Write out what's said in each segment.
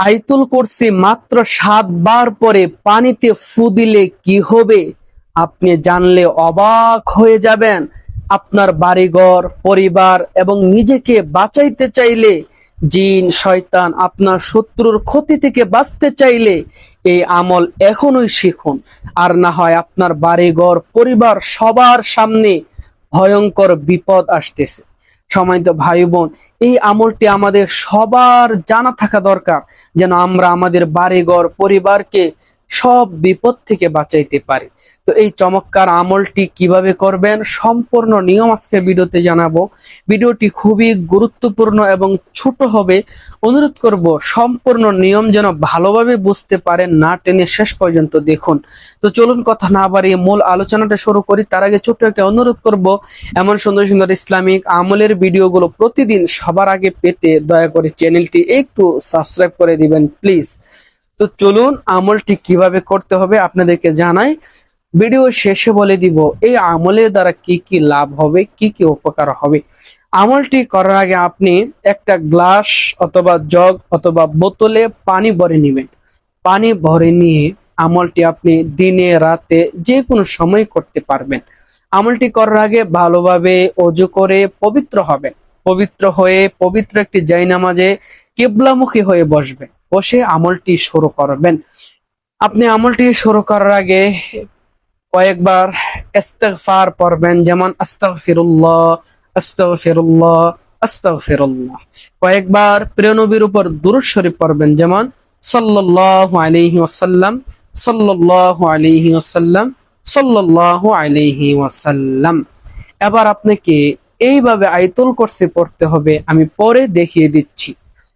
আইতুল করছি মাত্র সাতবার পরে পানিতে ফু দিলে কি হবে? আপনি জানলে অবাক হয়ে যাবেন। আপনার বাড়িঘর, পরিবার এবং নিজেকে বাঁচাইতে চাইলে, জিন, শয়তান আপনার শত্রুর ক্ষতি থেকে বাঁচতে চাইলে এই আমল এখনই শিখুন। আর না হয় আপনার বাড়িঘর, পরিবার সবার সামনে ভয়ঙ্কর বিপদ আসতেছে। সময়ত ভাই বোন, এই আমলটি আমাদের সবার জানা থাকা দরকার যেন আমরা আমাদের বাড়িঘর, পরিবারকে সব বিপদ থেকে বাঁচাইতে পারে। তো এই চমৎকার আমলটি কীভাবে করবেন সম্পূর্ণ নিয়ম আজকে ভিডিওতে জানাব। ভিডিওটি খুবই গুরুত্বপূর্ণ এবং ছোট হবে। অনুরোধ করব, সম্পূর্ণ নিয়ম যেন ভালোভাবে বুঝতে পারেন, না টেনে শেষ পর্যন্ত দেখুন। তো চলুন কথা না বাড়িয়ে মূল আলোচনাটা শুরু করি। তার আগে ছোট্ট একটা অনুরোধ করব, এমন সুন্দর সুন্দর ইসলামিক আমলের ভিডিওগুলো প্রতিদিন সবার আগে পেতে দয়া করে চ্যানেলটি একটু সাবস্ক্রাইব করে দিবেন প্লিজ তো চলুন আমলটি কীভাবে করতে হবে আপনাদেরকে জানাই। ভিডিও শেষে বলে দিব, এই আমলের দ্বারা কি কি লাভ হবে, কি কি উপকার হবে? আমলটি করার আগে আপনি একটা গ্লাস অথবা জগ অথবা বোতলে পানি ভরে নেবেন। পানি ভরে নিয়ে আমলটি আপনি দিনে, রাতে যে কোনো সময় করতে পারবেন। আমলটি করার আগে ভালোভাবে অজু করে পবিত্র হবেন। পবিত্র হয়ে পবিত্র একটি জায়নামাজে কেবলামুখী হয়ে বসবেন। বসে আমলটি শুরু করবেন। আপনি আমলটি শুরু করার আগে কয়েকবার ইস্তেগফার পড়বেন, যেমন আস্তাগফিরুল্লাহ আস্তাগফিরুল্লাহ আস্তাগফিরুল্লাহ। কয়েকবার প্রিয় নবীর উপর দুরূদ শরীফ পড়বেন, যেমন সাল্লাল্লাহু আলাইহি ওয়াসাল্লাম, সাল্লাল্লাহু আলাইহি ওয়াসাল্লাম, সাল্লাল্লাহু আলাইহি ওয়াসাল্লাম। এবার আপনাকে এইভাবে আইতুল করছে পড়তে হবে, আমি পরে দেখিয়ে দিচ্ছি।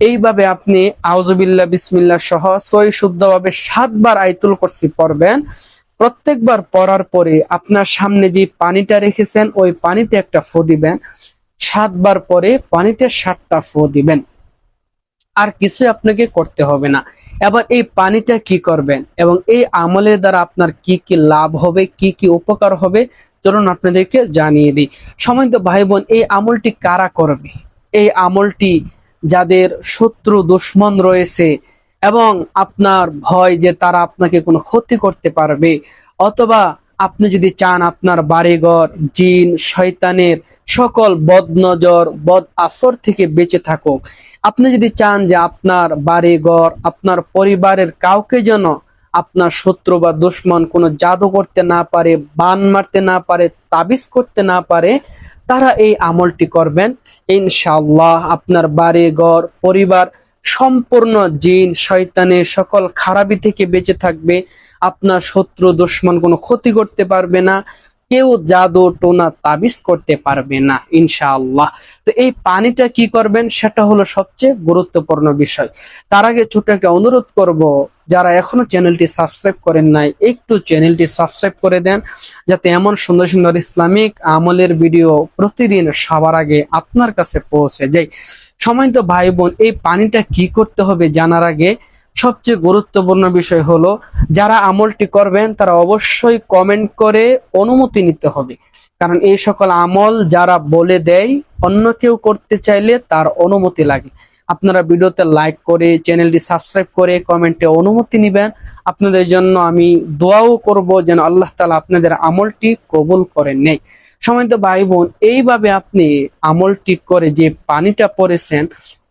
এইভাবে আপনি আউজুবিল্লাহ বিসমিল্লাহ সহ সই শুদ্ধভাবে সাতবার আইতুল করসি পড়বেন। প্রত্যেকবার পড়ার পরে আপনার সামনে যে পানিটা রেখেছেন, ওই পানিতে একটা ফো দিবেন। সাতবার পরে পানিতে সাতটা ফো দিবেন। আর কিছু আপনাকে করতে হবে না। এবার এই পানিটা কি করবেন এবং এই আমলের দ্বারা আপনার কি কি লাভ হবে, কি কি উপকার হবে, চলুন আপনাদেরকে জানিয়ে দিই। সময় ভাই বোন এই আমলটি কারা করবে? এই আমলটি যাদের শত্রু দুশ্মন রয়েছে এবং আপনার ভয় যে তারা আপনাকে কোনো ক্ষতি করতে পারবে, অথবা আপনি যদি চান আপনার বাড়িঘর, জিন, শয়তানের সকল বদ নজর বদ আসর থেকে বেঁচে থাকুক, আপনি যদি চান যে আপনার বাড়িঘর, আপনার পরিবারের কাউকে যেন আপনার শত্রু বা দুশ্মন কোনো জাদু করতে না পারে, বান মারতে না পারে, তাবিজ করতে না পারে তারা এই আমলটি করবেন। ইনশাআল্লাহ আপনার বাড়ি, ঘর, পরিবার, সম্পূর্ণ জিন শয়তানের সকল খারাপি থেকে বেঁচে থাকবে। আপনার শত্রু, দুশ্মন কোনো ক্ষতি করতে পারবে না। কেউ জাদু, টোনা, তাবিজ করতে পারবে না, ইনশাআল্লাহ। তো এই পানিটা কি করবেন, সেটা হলো সবচেয়ে গুরুত্বপূর্ণ বিষয়। তার আগে ছোট একটা অনুরোধ করব। যারা এখনও চ্যানেলটি সাবস্ক্রাইব করেন নাই, একটু চ্যানেলটি সাবস্ক্রাইব করে দেন, যাতে এমন সুন্দর সুন্দর ইসলামিক আমলের ভিডিও প্রতিদিন সবার আগে আপনার কাছে পৌঁছে যায়। সময় তো ভাই বোন এই পানিটা কি করতে হবে জানার আগে সবচেয়ে গুরুত্বপূর্ণ বিষয় হলো, যারা আমলটি করবেন, তারা অবশ্যই কমেন্ট করে অনুমতি নিতে হবে। কারণ এই সকল আমল যারা বলে দেয়, অন্য কেউ করতে চাইলে তার অনুমতি লাগে। আপনারা ভিডিওতে লাইক করে চ্যানেলটি সাবস্ক্রাইব করে কমেন্টে অনুমতি নেবেন। আপনাদের জন্য আমি দোয়াও করব যেন আল্লাহ তালা আপনাদের আমলটি কবুল করে নেই সময় তো ভাই বোন এইভাবে আপনি আমলটি করে যে পানিটা পরেছেন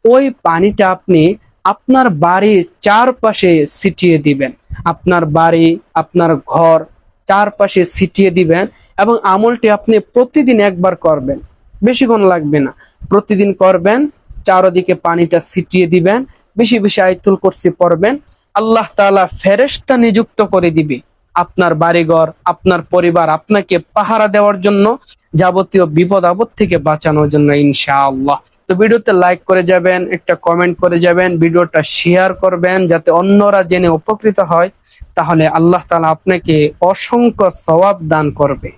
ওই পানিটা আপনি আপনার বাড়ির চারপাশে ছিটিয়ে দিবেন। আপনার বাড়ি, আপনার ঘর চারপাশে ছিটিয়ে দিবেন এবং আমলটি আপনি প্রতিদিন একবার করবেন। বেশিক্ষণ লাগবে না। প্রতিদিন করবেন চারদিকে পানিটা ছিটিয়ে দিবেন, বেশি বেশি আয়তুল করছি পড়বেন। আল্লাহ তাআলা ফেরেশতা নিযুক্ত করে দিবে আপনার বাড়িঘর, আপনার পরিবার, আপনাকে পাহারা দেওয়ার জন্য, যাবতীয় বিপদ আপদ থেকে বাঁচানোর জন্য ইনশাআল্লাহ। তো ভিডিওতে লাইক করে যাবেন, একটা কমেন্ট করে যাবেন, ভিডিওটা শেয়ার করবেন যাতে অন্যরা জেনে উপকৃত হয়। তাহলে আল্লাহ তালা আপনাকে অসংখ্য সওয়াব দান করবে।